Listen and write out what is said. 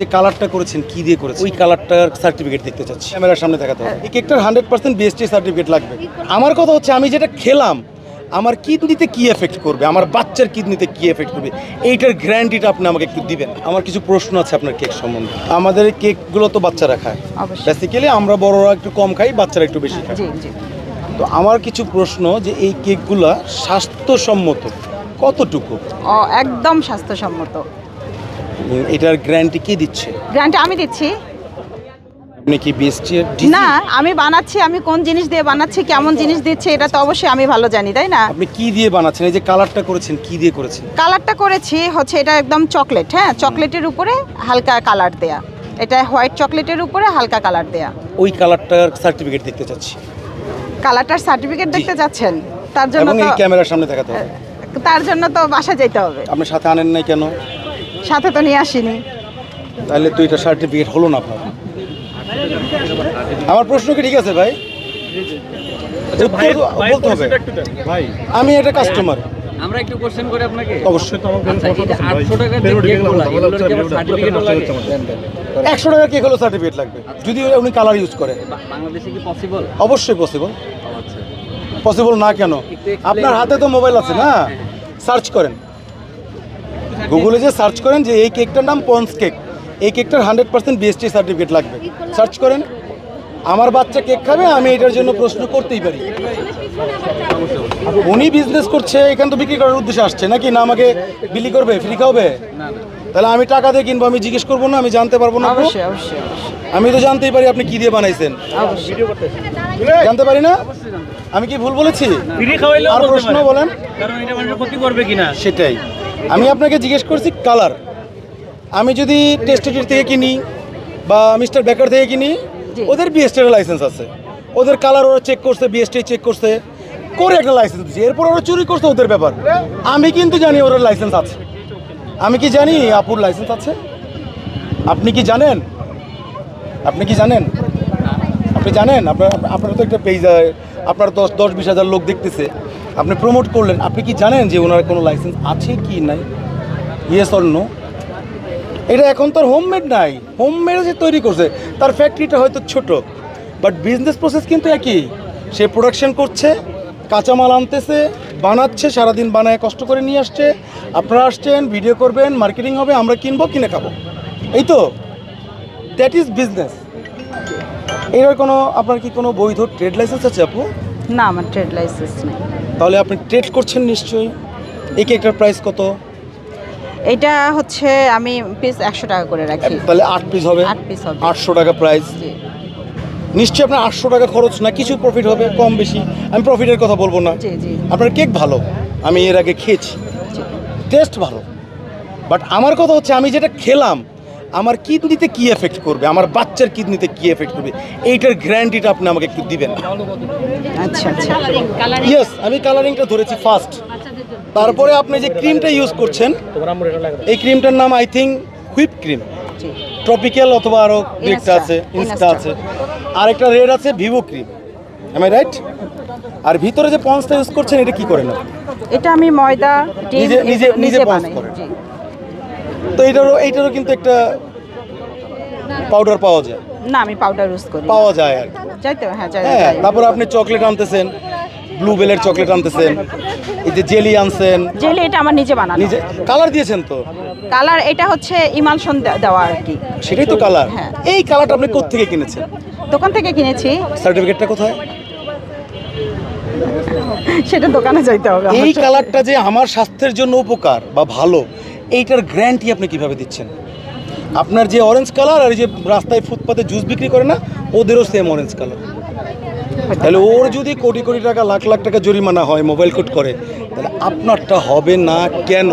যে কালারটা করেছেন কি দিয়ে করেছেন? ওই কালারটার সার্টিফিকেট দেখতে চাচ্ছি। ক্যামেরার সামনে দেখাতে হবে। এই কেকটার হান্ড্রেড পার্সেন্ট বিএসটি সার্টিফিকেট লাগবে। আমার কথা হচ্ছে আমি যেটা খেলাম আমার কিডনিতে কি এফেক্ট করবে? আমার বাচ্চার কিডনিতে কি এফেক্ট করবে? এইটার গ্যারান্টিটা আপনি আমাকে একটু দিবেন। আমার কিছু প্রশ্ন আছে আপনার কেক সম্বন্ধে। আমাদের কেকগুলো তো বাচ্চারা খায়। বেসিক্যালি আমরা বড়রা একটু কম খাই বাচ্চারা একটু বেশি খায়। তো আমার কিছু প্রশ্ন যে এই কেকগুলা স্বাস্থ্যসম্মত কতটুকু? একদম স্বাস্থ্যসম্মত। এটার গ্যারান্টি কে দিচ্ছে? গ্রান্ট আমি দিচ্ছি। আপনি কি বিএসটি না আমি বানাচ্ছি আমি কোন জিনিস দিয়ে বানাচ্ছি কেমন জিনিস দিচ্ছি এটা তো অবশ্যই আমি ভালো জানি তাই না? আপনি কি দিয়ে বানাচ্ছেন? এই যে কালারটা করেছেন কি দিয়ে করেছেন? কালারটা করেছি হচ্ছে এটা একদম চকলেট হ্যাঁ? চকলেটের উপরে হালকা কালার দেয়া। এটা হোয়াইট চকলেটের উপরে হালকা কালার দেয়া। ওই কালারটার সার্টিফিকেট দেখতে চাচ্ছি। কালারটার সার্টিফিকেট দেখতে যাচ্ছেন তার জন্য তো ক্যামেরার সামনে দেখাতে হবে। তার জন্য তো বাসা যেতে হবে। আপনি সাথে আনেন নাই কেন? সাথে তো নিয়ে আসিনি। তাহলে তো এটা সার্টিফিকেট হলো না আপনার। আমার প্রশ্ন কি ঠিক আছে ভাই? বলতে হবে। আমি একটা কাস্টমার আমরা একটু কোশ্চেন করি আপনাকে? অবশ্যই। আচ্ছা এই যে 800 টাকার যে কেকগুলো এগুলোর কি আবার সার্টিফিকেটও লাগে একশো টাকার কেক হলো সার্টিফিকেট লাগবে। যদি উনি কালার ইউজ করে। বাংলাদেশে কি পসিবল অবশ্যই পসিবল আচ্ছা। পসিবল না কেন? আপনার হাতে তো মোবাইল আছে না? সার্চ করেন। গুগলে যে সার্চ করেন যে এই কেকটার নাম পন্স কেক এই কেকটার হান্ড্রেড পার্সেন্ট বিএসটি সার্টিফিকেট লাগবে। সার্চ করেন আমার বাচ্চা কেক খাবে আমি এটার জন্য প্রশ্ন করতেই পারি। উনি বিজনেস করছে এখান তো বিক্রি করার উদ্দেশ্যে আসছে। নাকি না আমাকে বিলি করবে ফ্রি খাওয়াবে? তাহলে আমি টাকা দিয়ে কিনবো আমি জিজ্ঞেস করব না আমি জানতে পারব না অবশ্যই আমি তো জানতেই পারি আপনি কি দিয়ে বানাইছেন। জানতে পারি না? আমি কি ভুল বলেছি? ফ্রি আর প্রশ্ন বলেন। কারণ এটা মানুষের ক্ষতি করবে কিনা? সেটাই। আমি আপনাকে জিজ্ঞেস করছি কালার আমি যদি টেস্টেটির থেকে কিনি বা মিস্টার বেকার থেকে কিনি। ওদের বিএসটির লাইসেন্স আছে। ওদের কালার ওরা চেক করছে বিএসটি চেক করছে করে একটা লাইসেন্স দিচ্ছে। এরপর ওরা চুরি করছে ওদের ব্যাপার। আমি কিন্তু জানি ওর লাইসেন্স আছে। আমি কি জানি আপুর লাইসেন্স আছে? আপনি কি জানেন? আপনি কি জানেন? আপনি জানেন? আপনার আপনার তো একটা পেজ আপনার দশ দশ বিশ হাজার লোক দেখতেছে। আপনি প্রমোট করলেন, আপনি কি জানেন যে ওনার কোনো লাইসেন্স আছে কি নাই? ইয়েস অর নো এটা এখন তো হোমমেড নাই। হোমমেড যে তৈরি করছে, তার ফ্যাক্টরিটা হয়তো ছোট বাট বিজনেস প্রসেস কিন্তু একই। সে প্রোডাকশন করছে, কাঁচামাল আনতেছে, বানাচ্ছে, সারাদিন বানায় কষ্ট করে নিয়ে আসছে। আপনারা আসছেন ভিডিও করবেন মার্কেটিং হবে, আমরা কিনবো, কিনে খাব। এই তো দ্যাট ইজ বিজনেস এর কোনো, আপনার কি কোনো বৈধ ট্রেড লাইসেন্স আছে আপু? না আমার ট্রেড লাইসেন্স নেই। তাহলে আপনি ট্রেড করছেন নিশ্চয়ই। এই কেকটার প্রাইস কত? এটা হচ্ছে আমি পিস একশো টাকা করে রাখি। তাহলে আট পিস হবে। আট piece হবে। আটশো টাকা প্রাইস নিশ্চয়ই আপনার আটশো টাকা খরচ না কিছু প্রফিট হবে কম বেশি। আমি প্রফিটের কথা বলব না। জি জি। আপনার কেক ভালো। আমি এর আগে খেয়েছি। টেস্ট ভালো। বাট আমার কথা হচ্ছে আমি যেটা খেলাম আমার কিডনিতে কি এফেক্ট করবে? আমার বাচ্চার কিডনিতে কি এফেক্ট করবে? এইটার গ্যারান্টিটা আপনি আমাকে একটু দিবেন। আচ্ছা আচ্ছা। ইয়েস আমি কালারিংটা ধরেছি ফার্স্ট তারপরে আপনি যে ক্রিমটা ইউজ করছেন এই ক্রিমটার নাম I think whip cream tropical অথবা আরও একটা আছে ইনস্টা। আছে। আরেকটা রেড আছে Vivo cream am I right আর ভিতরে যে পন্সটা ইউজ করছেন এটা কি করেন? এটা আমি ময়দা নিজে- নিজে- নিজে বানাই করেন। তো এইটারও এইটারও কিন্তু একটা পাউডার পাওয়া যায়। না আমি পাউডার ইউজ করি। পাওয়া যায় আর। যাইতে হ্যাঁ যাই হ্যাঁ। তারপর আপনি চকলেট আনতেছেন ব্লুবেলের চকলেট আনতেছেন এই যে জেলি আনছেন। জেলি এটা আমার নিজে বানানো। নিজে কালার দিয়েছেন তো? কালার এটা হচ্ছে ইমালশন দেওয়া আর কি। সেটাই তো কালার হ্যাঁ। এই কালারটা আপনি কোত্থেকে কিনেছেন? দোকান থেকে কিনেছি। সার্টিফিকেটটা কোথায়? সেটা দোকানে যাইতে হবে এই কালারটা যে আমার স্বাস্থ্যের জন্য উপকার বা ভালো এইটার গ্যারান্টি আপনি কীভাবে দিচ্ছেন? আপনার যে অরেঞ্জ কালার আর যে রাস্তায় ফুটপাতে জুস বিক্রি করে না, ওদেরও সেম অরেঞ্জ কালার তাহলে ওর যদি কোটি কোটি টাকা, লাখ লাখ টাকা জরিমানা হয় মোবাইল কোট করে, তাহলে আপনারটা হবে না কেন?